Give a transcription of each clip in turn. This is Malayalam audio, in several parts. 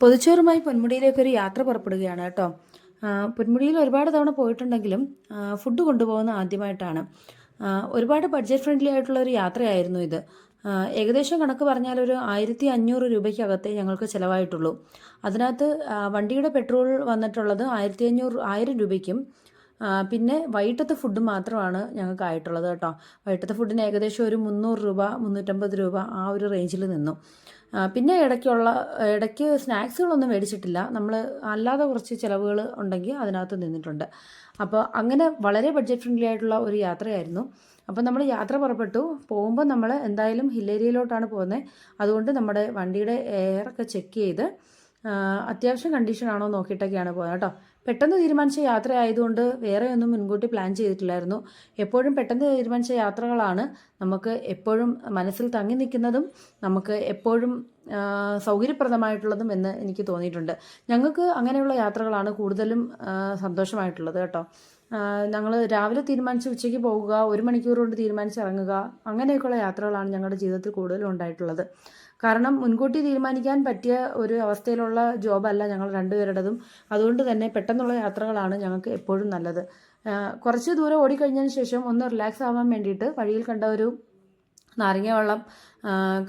പൊതിച്ചോറുമായി പൊന്മുടിയിലേക്ക് ഒരു യാത്ര പുറപ്പെടുകയാണ് കേട്ടോ. പൊന്മുടിയിൽ ഒരുപാട് തവണ പോയിട്ടുണ്ടെങ്കിലും ഫുഡ് കൊണ്ടുപോകുന്ന ആദ്യമായിട്ടാണ്. ഒരുപാട് ബഡ്ജറ്റ് ഫ്രണ്ട്ലി ആയിട്ടുള്ള ഒരു യാത്രയായിരുന്നു ഇത്. ഏകദേശം കണക്ക് പറഞ്ഞാൽ ഒരു ആയിരത്തി അഞ്ഞൂറ് രൂപയ്ക്കകത്തേ ഞങ്ങൾക്ക് ചിലവായിട്ടുള്ളൂ. അതിനകത്ത് വണ്ടിയുടെ പെട്രോൾ വന്നിട്ടുള്ളത് ആയിരത്തി അഞ്ഞൂറ് ആയിരം രൂപയ്ക്കും പിന്നെ വൈകിട്ടത്തെ ഫുഡ് മാത്രമാണ് ഞങ്ങൾക്ക് ആയിട്ടുള്ളത് കേട്ടോ. വൈകിട്ടത്തെ ഫുഡിന് ഏകദേശം ഒരു മുന്നൂറ് രൂപ മുന്നൂറ്റമ്പത് രൂപ ആ ഒരു റേഞ്ചിൽ നിന്നു. പിന്നെ ഇടയ്ക്കുള്ള ഇടയ്ക്ക് സ്നാക്സുകളൊന്നും മേടിച്ചിട്ടില്ല. നമ്മൾ അല്ലാതെ കുറച്ച് ചിലവുകൾ ഉണ്ടെങ്കിൽ അതിനകത്ത് നിന്നിട്ടുണ്ട്. അപ്പോൾ അങ്ങനെ വളരെ ബഡ്ജറ്റ് ഫ്രണ്ട്ലി ആയിട്ടുള്ള ഒരു യാത്രയായിരുന്നു. അപ്പോൾ നമ്മൾ യാത്ര പുറപ്പെട്ടു. പോകുമ്പോൾ നമ്മൾ എന്തായാലും ഹില്ലേരിയയിലോട്ടാണ് പോകുന്നത് അതുകൊണ്ട് നമ്മുടെ വണ്ടിയുടെ എയറൊക്കെ ചെക്ക് ചെയ്ത് അത്യാവശ്യം കണ്ടീഷൻ ആണോ നോക്കിയിട്ടൊക്കെയാണ് പോകുന്നത് കേട്ടോ. പെട്ടെന്ന് തീരുമാനിച്ച യാത്ര ആയതുകൊണ്ട് വേറെ ഒന്നും മുൻകൂട്ടി പ്ലാൻ ചെയ്തിട്ടില്ലായിരുന്നു. എപ്പോഴും പെട്ടെന്ന് തീരുമാനിച്ച യാത്രകളാണ് നമുക്ക് എപ്പോഴും മനസ്സിൽ തങ്ങി നിൽക്കുന്നതും നമുക്ക് എപ്പോഴും സൗകര്യപ്രദമായിട്ടുള്ളതും എന്ന് എനിക്ക് തോന്നിയിട്ടുണ്ട്. ഞങ്ങൾക്ക് അങ്ങനെയുള്ള യാത്രകളാണ് കൂടുതലും സന്തോഷമായിട്ടുള്ളത് കേട്ടോ. ഞങ്ങൾ രാവിലെ തീരുമാനിച്ച് ഉച്ചയ്ക്ക് പോകുക ഒരു മണിക്കൂർ കൊണ്ട് തീരുമാനിച്ച് ഇറങ്ങുക അങ്ങനെയൊക്കെയുള്ള യാത്രകളാണ് ഞങ്ങളുടെ ജീവിതത്തിൽ കൂടുതലും ഉണ്ടായിട്ടുള്ളത്. കാരണം മുൻകൂട്ടി തീരുമാനിക്കാൻ പറ്റിയ ഒരു അവസ്ഥയിലുള്ള ജോബല്ല ഞങ്ങൾ രണ്ടുപേരുടേതും. അതുകൊണ്ട് തന്നെ പെട്ടെന്നുള്ള യാത്രകളാണ് ഞങ്ങൾക്ക് എപ്പോഴും നല്ലത്. കുറച്ച് ദൂരം ഓടിക്കഴിഞ്ഞതിന് ശേഷം ഒന്ന് റിലാക്സ് ആവാൻ വേണ്ടിയിട്ട് വഴിയിൽ കണ്ട ഒരു നാരങ്ങ വെള്ളം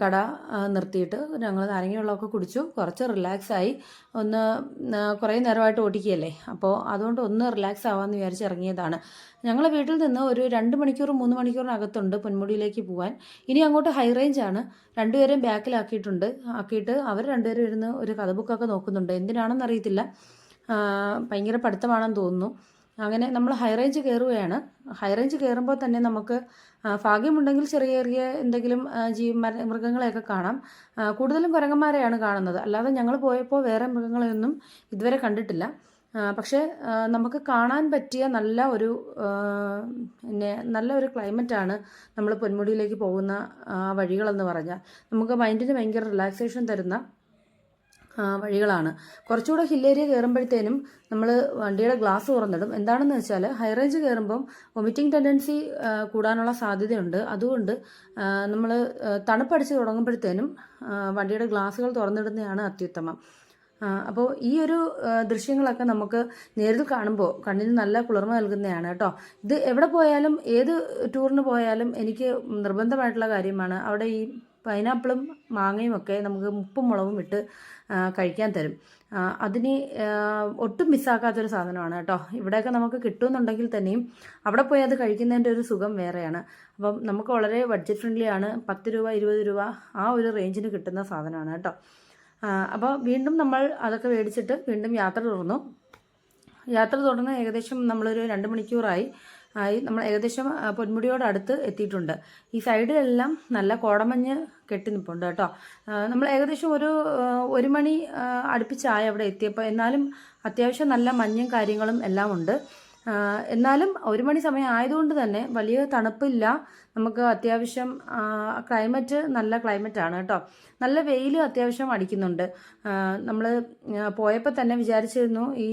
കട നിർത്തിയിട്ട് ഞങ്ങൾ നാരങ്ങ വെള്ളമൊക്കെ കുടിച്ചു. കുറച്ച് റിലാക്സായി ഒന്ന് കുറേ നേരമായിട്ട് ഓടിക്കുകയല്ലേ? അപ്പോൾ അതുകൊണ്ട് ഒന്ന് റിലാക്സ് ആവാമെന്ന് വിചാരിച്ച് ഇറങ്ങിയതാണ്. ഞങ്ങൾ വീട്ടിൽ നിന്ന് ഒരു രണ്ട് മണിക്കൂർ മൂന്ന് മണിക്കൂറിനകത്തുണ്ട് പൊന്മുടിയിലേക്ക് പോകാൻ ഇനി അങ്ങോട്ട് ഹൈ റേഞ്ച് ആണ്. രണ്ടുപേരെയും ബാക്കിലാക്കിയിട്ടുണ്ട്. ആക്കിയിട്ട് അവർ രണ്ടുപേരും ഇരുന്ന് ഒരു കഥ ബുക്കൊക്കെ നോക്കുന്നുണ്ട്. എന്തിനാണെന്നറിയത്തില്ല ഭയങ്കര പഠിത്തമാണെന്ന് തോന്നുന്നു. അങ്ങനെ നമ്മൾ ഹൈ റേഞ്ച് കയറുകയാണ്. ഹൈ റേഞ്ച് കയറുമ്പോൾ തന്നെ നമുക്ക് ഭാഗ്യമുണ്ടെങ്കിൽ ചെറിയ ചെറിയ എന്തെങ്കിലും ജീവ മൃഗങ്ങളെയൊക്കെ കാണാം. കൂടുതലും കുരങ്ങന്മാരെയാണ് കാണുന്നത്. അല്ലാതെ ഞങ്ങൾ പോയപ്പോൾ വേറെ മൃഗങ്ങളെയൊന്നും ഇതുവരെ കണ്ടിട്ടില്ല. പക്ഷേ നമുക്ക് കാണാൻ പറ്റിയ നല്ല ഒരു പിന്നെ നല്ല ഒരു ക്ലൈമറ്റാണ് നമ്മൾ പൊന്മുടിയിലേക്ക് പോകുന്ന വഴികളെന്ന് പറഞ്ഞാൽ. നമുക്ക് മൈൻഡിന് ഭയങ്കര റിലാക്സേഷൻ തരുന്ന വഴികളാണ്. കുറച്ചുകൂടെ ഹില്ലേരിയ കയറുമ്പോഴത്തേനും നമ്മൾ വണ്ടിയുടെ ഗ്ലാസ് തുറന്നിടും. എന്താണെന്ന് വെച്ചാൽ ഹൈ റേഞ്ച് കയറുമ്പം വൊമിറ്റിംഗ് ടെൻഡൻസി കൂടാനുള്ള സാധ്യതയുണ്ട്. അതുകൊണ്ട് നമ്മൾ തണുപ്പടിച്ച് തുടങ്ങുമ്പോഴത്തേനും വണ്ടിയുടെ ഗ്ലാസ്സുകൾ തുറന്നിടുന്നതാണ് അത്യുത്തമം. അപ്പോൾ ഈ ഒരു ദൃശ്യങ്ങളൊക്കെ നമുക്ക് നേരിൽ കാണുമ്പോൾ കണ്ണിന് നല്ല കുളിർമ നൽകുന്നതാണ് കേട്ടോ. ഇത് എവിടെ പോയാലും ഏത് ടൂറിന് പോയാലും എനിക്ക് നിർബന്ധമായിട്ടുള്ള കാര്യമാണ്. അവിടെ ഈ പൈനാപ്പിളും മാങ്ങയും ഒക്കെ നമുക്ക് ഉപ്പും മുളകും ഇട്ട് കഴിക്കാൻ തരും. അതിന് ഒട്ടും മിസ്സാക്കാത്തൊരു സാധനമാണ് കേട്ടോ. ഇവിടെയൊക്കെ നമുക്ക് കിട്ടുമെന്നുണ്ടെങ്കിൽ തന്നെയും അവിടെ പോയി അത് കഴിക്കുന്നതിന്റെ ഒരു സുഖം വേറെയാണ്. അപ്പം നമുക്ക് വളരെ ബഡ്ജറ്റ് ഫ്രണ്ട്ലി ആണ്. പത്ത് രൂപ ഇരുപത് രൂപ ആ ഒരു റേഞ്ചിന് കിട്ടുന്ന സാധനമാണ് കേട്ടോ. അപ്പോൾ വീണ്ടും നമ്മൾ അതൊക്കെ മേടിച്ചിട്ട് വീണ്ടും യാത്ര തുടർന്നു. യാത്ര തുടർന്ന് ഏകദേശം നമ്മളൊരു രണ്ട് മണിക്കൂറായി. ആയി നമ്മൾ ഏകദേശം പൊന്മുടിയോട് അടുത്ത് എത്തിയിട്ടുണ്ട്. ഈ സൈഡിലെല്ലാം നല്ല കോടമഞ്ഞ് കെട്ടി നിൽപ്പുണ്ട് കേട്ടോ. നമ്മൾ ഏകദേശം ഒരു ഒരു മണി അടുപ്പിച്ചായി അവിടെ എത്തിയപ്പോൾ എന്നാലും അത്യാവശ്യം നല്ല മഞ്ഞും കാര്യങ്ങളും എല്ലാം ഉണ്ട്. എന്നാലും ഒരു മണി സമയം ആയതുകൊണ്ട് തന്നെ വലിയ തണുപ്പില്ല. നമുക്ക് അത്യാവശ്യം ക്ലൈമറ്റ് നല്ല ക്ലൈമറ്റാണ് കേട്ടോ. നല്ല വെയിൽ അത്യാവശ്യം അടിക്കുന്നുണ്ട്. നമ്മൾ പോയപ്പോൾ തന്നെ വിചാരിച്ചിരുന്നു ഈ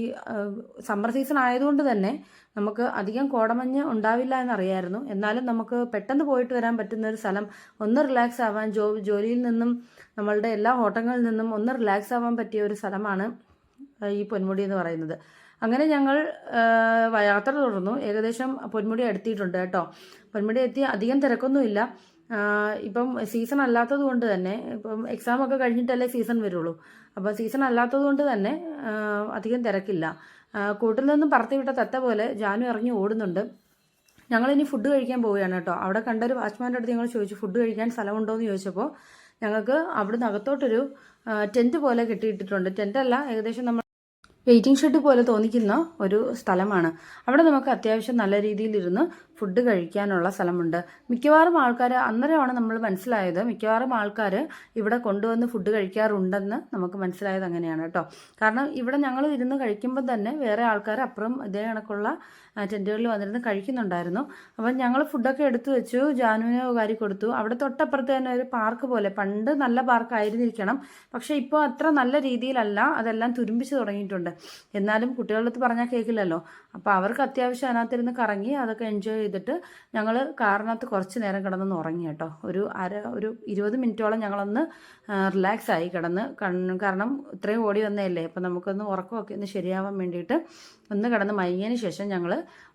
സമ്മർ സീസൺ ആയതുകൊണ്ട് തന്നെ നമുക്ക് അധികം കോടമഞ്ഞ് ഉണ്ടാവില്ല എന്നറിയായിരുന്നു. എന്നാലും നമുക്ക് പെട്ടെന്ന് പോയിട്ട് വരാൻ പറ്റുന്ന ഒരു സ്ഥലം ഒന്ന് റിലാക്സ് ആവാൻ ജോ ജോലിയിൽ നിന്നും നമ്മളുടെ എല്ലാ ഓട്ടങ്ങളിൽ നിന്നും ഒന്ന് റിലാക്സ് ആവാൻ പറ്റിയ ഒരു സ്ഥലമാണ് ഈ പൊന്മുടി എന്ന് പറയുന്നത്. അങ്ങനെ ഞങ്ങൾ യാത്ര തുടർന്നു. ഏകദേശം പൊന്മുടി എത്തിയിട്ടുണ്ട് കേട്ടോ. പൊന്മുടി എത്തി അധികം തിരക്കൊന്നുമില്ല ഇപ്പം സീസൺ അല്ലാത്തത് കൊണ്ട് തന്നെ ഇപ്പം എക്സാം ഒക്കെ കഴിഞ്ഞിട്ടല്ലേ സീസൺ വരുള്ളൂ. അപ്പോൾ സീസൺ അല്ലാത്തത് കൊണ്ട് തന്നെ അധികം തിരക്കില്ല. കൂട്ടിൽ നിന്നും പറത്തി വിട്ട തത്ത പോലെ ജാനു ഇറങ്ങി ഓടുന്നുണ്ട്. ഞങ്ങളിനി ഫുഡ് കഴിക്കാൻ പോവുകയാണ് കേട്ടോ. അവിടെ കണ്ട ഒരു വാച്ച്മാന്റെ അടുത്ത് ഞങ്ങൾ ചോദിച്ചു ഫുഡ് കഴിക്കാൻ സ്ഥലമുണ്ടോ എന്ന് ചോദിച്ചപ്പോൾ ഞങ്ങൾക്ക് അവിടുന്ന് അകത്തോട്ടൊരു ടെന്റ് പോലെ കെട്ടിയിട്ടിട്ടുണ്ട്. ടെന്റല്ല ഏകദേശം നമ്മൾ വെയിറ്റിംഗ് ഷെഡ് പോലെ തോന്നിക്കുന്ന ഒരു സ്ഥലമാണ്. അവിടെ നമുക്ക് അത്യാവശ്യം നല്ല രീതിയിൽ ഇരുന്ന് ഫുഡ് കഴിക്കാനുള്ള സ്ഥലമുണ്ട്. മിക്കവാറും ആൾക്കാർ അന്നേരമാണ് നമ്മൾ മനസ്സിലായത് മിക്കവാറും ആൾക്കാർ ഇവിടെ കൊണ്ടുവന്ന് ഫുഡ് കഴിക്കാറുണ്ടെന്ന് നമുക്ക് മനസ്സിലായത് അങ്ങനെയാണ് കേട്ടോ. കാരണം ഇവിടെ ഞങ്ങൾ ഇരുന്ന് കഴിക്കുമ്പോൾ തന്നെ വേറെ ആൾക്കാർ അപ്പുറം ഇതേ കണക്കുള്ള ടെന്റുകളിൽ വന്നിരുന്ന് കഴിക്കുന്നുണ്ടായിരുന്നു. അപ്പം ഞങ്ങൾ ഫുഡൊക്കെ എടുത്തു വെച്ചു ജാനുവിനോ കാരി കൊടുത്തു. അവിടെ തൊട്ടപ്പുറത്ത് തന്നെ ഒരു പാർക്ക് പോലെ പണ്ട് നല്ല പാർക്കായിരുന്നിരിക്കണം പക്ഷേ ഇപ്പോൾ അത്ര നല്ല രീതിയിലല്ല അതെല്ലാം തുരുമ്പിച്ച് തുടങ്ങിയിട്ടുണ്ട്. എന്നാലും കുട്ടികളുടെ അടുത്ത് പറഞ്ഞാൽ കേൾക്കില്ലല്ലോ അപ്പോൾ അവർക്ക് അത്യാവശ്യം അതിനകത്തിരുന്ന് കറങ്ങി അതൊക്കെ എൻജോയ് ചെയ്തിട്ട് ഞങ്ങൾ കാറിനകത്ത് കുറച്ച് നേരം കിടന്നൊന്ന് ഉറങ്ങി കേട്ടോ. ഒരു അര ഒരു ഇരുപത് മിനിറ്റോളം ഞങ്ങളൊന്ന് റിലാക്സ് ആയി കിടന്ന് കാരണം ഇത്രയും ഓടി വന്നതല്ലേ അപ്പം നമുക്കൊന്ന് ഉറക്കമൊക്കെ ഒന്ന് ശരിയാവാൻ വേണ്ടിയിട്ട് ഒന്ന് കിടന്ന് മയങ്ങിയതിന് ശേഷം ഞങ്ങൾ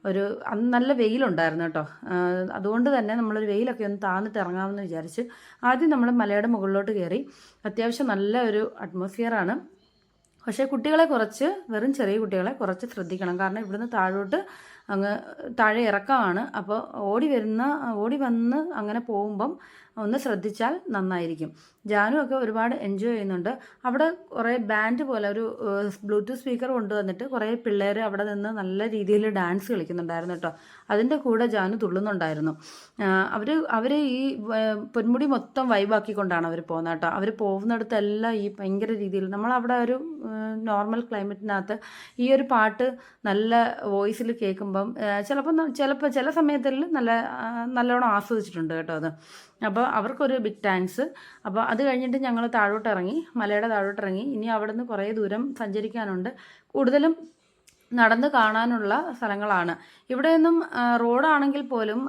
ഒരു അന്ന് നല്ല വെയിലുണ്ടായിരുന്നു കേട്ടോ. അതുകൊണ്ട് തന്നെ നമ്മളൊരു വെയിലൊക്കെ ഒന്ന് താന്നിട്ട് ഇറങ്ങാമെന്ന് വിചാരിച്ച് ആദ്യം നമ്മൾ മലയുടെ മുകളിലോട്ട് കയറി അത്യാവശ്യം നല്ല ഒരു അറ്റ്മോസ്ഫിയറാണ് പക്ഷേ കുട്ടികളെ കുറച്ച് വെറും ചെറിയ കുട്ടികളെ കുറച്ച് ശ്രദ്ധിക്കണം. കാരണം ഇവിടുന്ന് താഴോട്ട് അങ്ങ് താഴെ ഇറക്കമാണ്. അപ്പോൾ ഓടി വരുന്ന ഓടി വന്ന് അങ്ങനെ പോകുമ്പം ഒന്ന് ശ്രദ്ധിച്ചാൽ നന്നായിരിക്കും. ജാനു ഒക്കെ ഒരുപാട് എൻജോയ് ചെയ്യുന്നുണ്ട്. അവിടെ കുറേ ബാൻഡ് പോലെ ഒരു ബ്ലൂടൂത്ത് സ്പീക്കർ കൊണ്ടുവന്നിട്ട് കുറേ പിള്ളേർ അവിടെ നിന്ന് നല്ല രീതിയിൽ ഡാൻസ് കളിക്കുന്നുണ്ടായിരുന്നു കേട്ടോ. അതിന്റെ കൂടെ ജാനു തുള്ളുന്നുണ്ടായിരുന്നു. അവർ അവർ ഈ പൊന്മുടി മൊത്തം വൈബാക്കിക്കൊണ്ടാണ് അവർ പോകുന്നത് കേട്ടോ. അവർ പോകുന്നിടത്തെല്ലാം ഈ ഭയങ്കര രീതിയിൽ നമ്മളവിടെ ഒരു നോർമൽ ക്ലൈമറ്റിനകത്ത് ഈ ഒരു പാട്ട് നല്ല വോയിസിൽ കേൾക്കുമ്പം ചിലപ്പോൾ ചിലപ്പോൾ ചില സമയത്തിൽ നല്ല നല്ലോണം ആസ്വദിച്ചിട്ടുണ്ട് കേട്ടോ അത്. അപ്പോൾ അവർക്കൊരു ബിഗ് ടാങ്ക്സ് അപ്പോൾ അത് കഴിഞ്ഞിട്ട് ഞങ്ങൾ താഴോട്ട് ഇറങ്ങി മലയുടെ താഴോട്ട് ഇറങ്ങി. ഇനി അവിടെ നിന്ന് കുറേ ദൂരം സഞ്ചരിക്കാനുണ്ട്. കൂടുതലും നടന്ന് കാണാനുള്ള സ്ഥലങ്ങളാണ്. ഇവിടെയൊന്നും റോഡാണെങ്കിൽ പോലും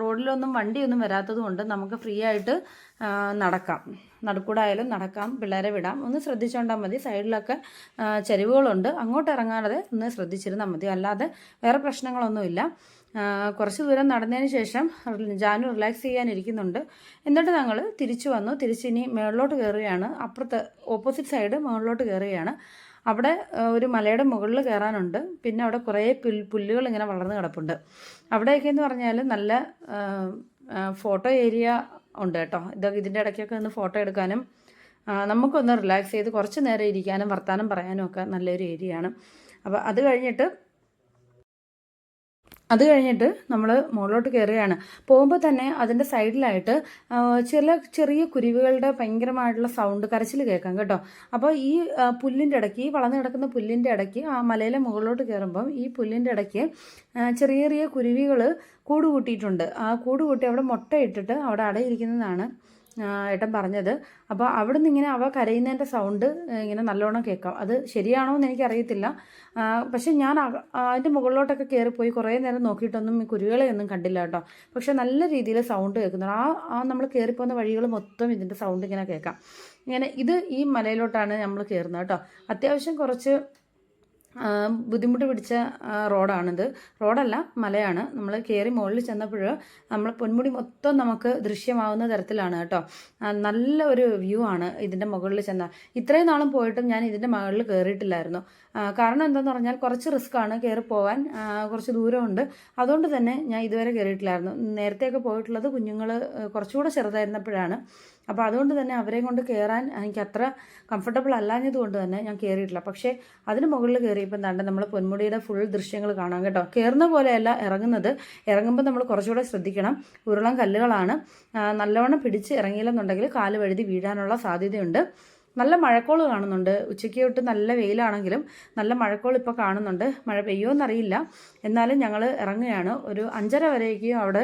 റോഡിലൊന്നും വണ്ടിയൊന്നും വരാത്തത് കൊണ്ട് നമുക്ക് ഫ്രീ ആയിട്ട് നടക്കാം. നടുക്കൂടായാലും നടക്കാം പിള്ളേരെ വിടാം. ഒന്ന് ശ്രദ്ധിച്ചുകൊണ്ടാൽ മതി. സൈഡിലൊക്കെ ചരിവുകളുണ്ട്. അങ്ങോട്ട് ഇറങ്ങാതെ ഒന്ന് ശ്രദ്ധിച്ചിരുന്നാൽ മതി. അല്ലാതെ വേറെ പ്രശ്നങ്ങളൊന്നുമില്ല. കുറച്ച് ദൂരം നടന്നതിന് ശേഷം ജാനു റിലാക്സ് ചെയ്യാനിരിക്കുന്നുണ്ട്. എന്നിട്ട് ഞങ്ങൾ തിരിച്ചു വന്നു. തിരിച്ചിനി മുകളിലോട്ട് കയറുകയാണ് അപ്പുറത്ത് ഓപ്പോസിറ്റ് സൈഡ് മുകളിലോട്ട് കയറുകയാണ് അവിടെ ഒരു മലയുടെ മുകളിൽ കയറാനുണ്ട് പിന്നെ അവിടെ കുറേ പുൽ പുല്ലുകൾ ഇങ്ങനെ വളർന്നു കിടപ്പുണ്ട്. അവിടെയൊക്കെ എന്ന് പറഞ്ഞാൽ നല്ല ഫോട്ടോ ഏരിയ ഉണ്ട് കേട്ടോ. ഇത് ഇതിന്റെ ഇടയ്ക്കൊക്കെ ഒന്ന് ഫോട്ടോ എടുക്കാനും നമുക്കൊന്ന് റിലാക്സ് ചെയ്ത് കുറച്ച് നേരം ഇരിക്കാനും വർത്തമാനം പറയാനും ഒക്കെ നല്ലൊരു ഏരിയയാണ്. അപ്പോൾ അത് കഴിഞ്ഞിട്ട് അത് കഴിഞ്ഞിട്ട് നമ്മൾ മുകളിലോട്ട് കയറുകയാണ് പോകുമ്പോൾ തന്നെ അതിന്റെ സൈഡിലായിട്ട് ചില ചെറിയ കുരുവികളുടെ ഭയങ്കരമായിട്ടുള്ള സൗണ്ട് കരച്ചിൽ കേൾക്കാം കേട്ടോ. അപ്പോൾ ഈ പുല്ലിന്റെ ഇടയ്ക്ക് ഈ വളർന്നു കിടക്കുന്ന പുല്ലിന്റെ ഇടയ്ക്ക് ആ മലയിലെ മുകളിലോട്ട് കയറുമ്പം ഈ പുല്ലിന്റെ ഇടയ്ക്ക് ചെറിയ ചെറിയ കുരുവികൾ കൂട് കൂട്ടിയിട്ടുണ്ട് ആ കൂട് കൂട്ടി അവിടെ മുട്ടയിട്ടിട്ട് അവിടെ അടയിരിക്കുന്നതാണ് ഏട്ടൻ പറഞ്ഞത്. അപ്പോൾ അവിടെ നിന്ന് ഇങ്ങനെ അവ കരയുന്നതിന്റെ സൗണ്ട് ഇങ്ങനെ നല്ലോണം കേൾക്കാം. അത് ശരിയാണോ എന്ന് എനിക്കറിയത്തില്ല. പക്ഷെ ഞാൻ അതിന്റെ മുകളിലോട്ടൊക്കെ കയറിപ്പോയി കുറേ നേരം നോക്കിയിട്ടൊന്നും ഈ കുരുവികളെ ഒന്നും കണ്ടില്ല കേട്ടോ. പക്ഷെ നല്ല രീതിയിൽ സൗണ്ട് കേൾക്കുന്നുണ്ട്. ആ ആ നമ്മൾ കയറിപ്പോകുന്ന വഴികൾ മൊത്തം ഇതിന്റെ സൗണ്ട് ഇങ്ങനെ കേൾക്കാം. ഇങ്ങനെ ഇത് ഈ മലയിലോട്ടാണ് നമ്മൾ കയറുന്നത് കേട്ടോ. അത്യാവശ്യം കുറച്ച് ബുദ്ധിമുട്ട് പിടിച്ച റോഡാണിത്. റോഡല്ല മലയാണ്. നമ്മൾ കയറി മുകളിൽ ചെന്നപ്പോൾ നമ്മൾ പൊന്മുടി മൊത്തം നമുക്ക് ദൃശ്യമാവുന്ന തരത്തിലാണ് കേട്ടോ. നല്ല ഒരു വ്യൂ ആണ് ഇതിന്റെ മുകളിൽ ചെന്ന. ഇത്രയും നാളും പോയിട്ടും ഞാൻ ഇതിന്റെ മുകളിൽ കയറിയിട്ടില്ലായിരുന്നു കാരണം എന്താണെന്ന് പറഞ്ഞാൽ കുറച്ച് റിസ്ക് ആണ് കയറി പോകാൻ കുറച്ച് ദൂരമുണ്ട്. അതുകൊണ്ട് തന്നെ ഞാൻ ഇതുവരെ കയറിയിട്ടില്ലായിരുന്നു നേരത്തെയൊക്കെ പോയിട്ടുള്ളത് കുഞ്ഞുങ്ങൾ കുറച്ചുകൂടെ ചെറുതായിരുന്നപ്പോഴാണ്. അപ്പോൾ അതുകൊണ്ട് തന്നെ അവരെ കൊണ്ട് കയറാൻ എനിക്ക് അത്ര കംഫർട്ടബിൾ അല്ലാഞ്ഞത് കൊണ്ട് തന്നെ ഞാൻ കയറിയിട്ടില്ല പക്ഷേ അതിന് മുകളിൽ കയറിയപ്പോൾ എന്താണ്ട് നമ്മൾ പൊന്മുടിയുടെ ഫുൾ ദൃശ്യങ്ങൾ കാണാം കേട്ടോ. കയറുന്ന പോലെയല്ല ഇറങ്ങുന്നത്. ഇറങ്ങുമ്പോൾ നമ്മൾ കുറച്ചുകൂടെ ശ്രദ്ധിക്കണം. ഉരുളം കല്ലുകളാണ്. നല്ലവണ്ണം പിടിച്ച് ഇറങ്ങിയില്ലെന്നുണ്ടെങ്കിൽ കാൽ വഴുതി വീഴാനുള്ള സാധ്യതയുണ്ട്. നല്ല മഴക്കോൾ കാണുന്നുണ്ട്. ഉച്ചയ്ക്ക് തൊട്ട് നല്ല വെയിലാണെങ്കിലും നല്ല മഴക്കോൾ ഇപ്പോൾ കാണുന്നുണ്ട്. മഴ പെയ്യുമെന്നറിയില്ല എന്നാലും ഞങ്ങൾ ഇറങ്ങുകയാണ്. ഒരു അഞ്ചര വരേക്കും അവിടെ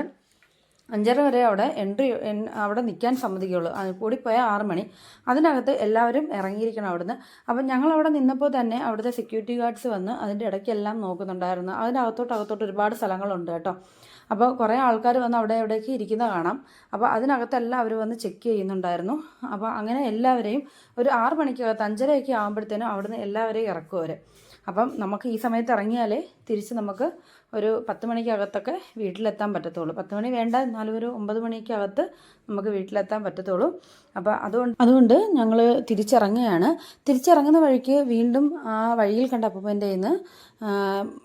അഞ്ചര വരെ അവിടെ എൻട്രി എൻ- അവിടെ നിൽക്കാൻ സമ്മതിക്കുള്ളൂ അത് കൂടിപ്പോയാൽ ആറ് മണി. അതിനകത്ത് എല്ലാവരും ഇറങ്ങിയിരിക്കണം അവിടുന്ന്. അപ്പം ഞങ്ങൾ അവിടെ നിന്നപ്പോൾ തന്നെ അവിടുത്തെ സെക്യൂരിറ്റി ഗാർഡ്സ് വന്ന് അതിന്റെ ഇടയ്ക്കെല്ലാം നോക്കുന്നുണ്ടായിരുന്നു. അതിനകത്തോട്ട് അകത്തോട്ട് ഒരുപാട് സ്ഥലങ്ങളുണ്ട് കേട്ടോ. അപ്പോൾ കുറേ ആൾക്കാർ വന്ന് അവിടെ എവിടെയൊക്കെ ഇരിക്കുന്ന കാണാം. അപ്പോൾ അതിനകത്തെല്ലാം അവർ വന്ന് ചെക്ക് ചെയ്യുന്നുണ്ടായിരുന്നു. അപ്പോൾ അങ്ങനെ എല്ലാവരെയും ഒരു ആറ് മണിക്കകത്ത് അഞ്ചരയൊക്കെ ആകുമ്പോഴത്തേനും അവിടുന്ന് എല്ലാവരെയും ഇറക്കും അവർ. അപ്പം നമുക്ക് ഈ സമയത്ത് ഇറങ്ങിയാലേ തിരിച്ച് നമുക്ക് ഒരു പത്ത് മണിക്കകത്തൊക്കെ വീട്ടിലെത്താൻ പറ്റത്തുള്ളൂ. പത്ത് മണി വേണ്ട എന്നാലും ഒരു ഒമ്പത് മണിക്കകത്ത് നമുക്ക് വീട്ടിലെത്താൻ പറ്റത്തുള്ളൂ. അപ്പോൾ അതുകൊണ്ട് അതുകൊണ്ട് ഞങ്ങൾ തിരിച്ചിറങ്ങുകയാണ്. തിരിച്ചിറങ്ങുന്ന വഴിക്ക് വീണ്ടും ആ വഴിയിൽ കണ്ട അപ്പൂപ്പന്റെ നിന്ന്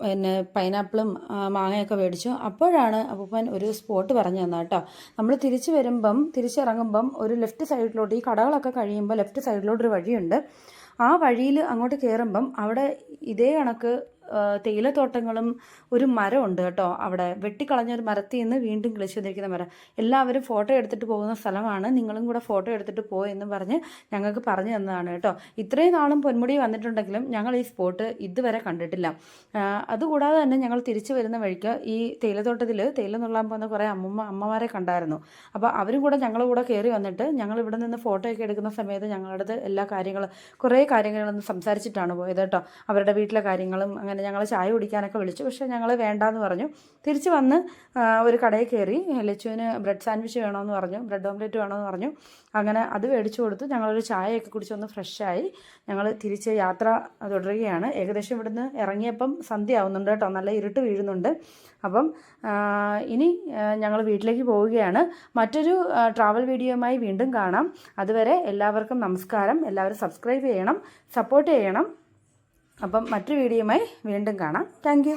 പിന്നെ പൈനാപ്പിളും മാങ്ങയൊക്കെ മേടിച്ചു. അപ്പോഴാണ് അപ്പൂപ്പൻ ഒരു സ്പോട്ട് പറഞ്ഞു തന്നെ കേട്ടോ. നമ്മൾ തിരിച്ച് വരുമ്പം തിരിച്ചിറങ്ങുമ്പം ഒരു ലെഫ്റ്റ് സൈഡിലോട്ട് ഈ കടകളൊക്കെ കഴിയുമ്പോൾ ലെഫ്റ്റ് സൈഡിലോട്ടൊരു വഴിയുണ്ട്. ആ വഴിയിൽ അങ്ങോട്ട് കയറുമ്പം അവിടെ ഇതേ കണക്ക് തേയിലത്തോട്ടങ്ങളും ഒരു മരമുണ്ട് കേട്ടോ അവിടെ. വെട്ടിക്കളഞ്ഞ ഒരു മരത്തിൽ നിന്ന് വീണ്ടും കിളിച്ചു വന്നിരിക്കുന്ന മരം. എല്ലാവരും ഫോട്ടോ എടുത്തിട്ട് പോകുന്ന സ്ഥലമാണ്. നിങ്ങളും കൂടെ ഫോട്ടോ എടുത്തിട്ട് പോ എന്ന് പറഞ്ഞ് ഞങ്ങൾക്ക് പറഞ്ഞു തന്നതാണ് കേട്ടോ. ഇത്രയും നാളും പൊന്മുടി വന്നിട്ടുണ്ടെങ്കിലും ഞങ്ങൾ ഈ സ്പോട്ട് ഇതുവരെ കണ്ടിട്ടില്ല. അതുകൂടാതെ തന്നെ ഞങ്ങൾ തിരിച്ചു വരുന്ന വഴിക്ക് ഈ തേയിലത്തോട്ടത്തിൽ തേയില നുള്ളാൻ പോകുന്ന കുറേ അമ്മമ്മ അമ്മമാരെ കണ്ടായിരുന്നു. അപ്പോൾ അവരും കൂടെ ഞങ്ങളുടെ കൂടെ കയറി വന്നിട്ട് ഞങ്ങൾ ഇവിടെ നിന്ന് ഫോട്ടോ ഒക്കെ എടുക്കുന്ന സമയത്ത് ഞങ്ങളുടെ എല്ലാ കാര്യങ്ങളും കുറേ കാര്യങ്ങളൊന്ന് സംസാരിച്ചിട്ടാണ് പോയത് കേട്ടോ. അവരുടെ വീട്ടിലെ കാര്യങ്ങളും അങ്ങനെ അങ്ങനെ ഞങ്ങൾ ചായ കുടിക്കാനൊക്കെ വിളിച്ചു. പക്ഷേ ഞങ്ങൾ വേണ്ടാന്ന് പറഞ്ഞു. തിരിച്ച് വന്ന് ഒരു കടയിൽ കയറി ലച്ചുവിന് ബ്രെഡ് സാൻഡ്വിച്ച് വേണമെന്ന് പറഞ്ഞു. ബ്രെഡ് ഓംലെറ്റ് വേണമെന്ന് പറഞ്ഞു. അങ്ങനെ അത് മേടിച്ചു കൊടുത്തു. ഞങ്ങളൊരു ചായയൊക്കെ കുടിച്ചൊന്ന് ഫ്രഷായി. ഞങ്ങൾ തിരിച്ച് യാത്ര തുടരുകയാണ്. ഏകദേശം ഇവിടുന്ന് ഇറങ്ങിയപ്പം സന്ധ്യ ആവുന്നുണ്ട് കേട്ടോ. നല്ല ഇരുട്ട് വീഴുന്നുണ്ട്. അപ്പം ഇനി ഞങ്ങൾ വീട്ടിലേക്ക് പോവുകയാണ്. മറ്റൊരു ട്രാവൽ വീഡിയോയുമായി വീണ്ടും കാണാം. അതുവരെ എല്ലാവർക്കും നമസ്കാരം. എല്ലാവരും സബ്സ്ക്രൈബ് ചെയ്യണം. സപ്പോർട്ട് ചെയ്യണം. അപ്പം മറ്റൊരു വീഡിയോയുമായി വീണ്ടും കാണാം. താങ്ക്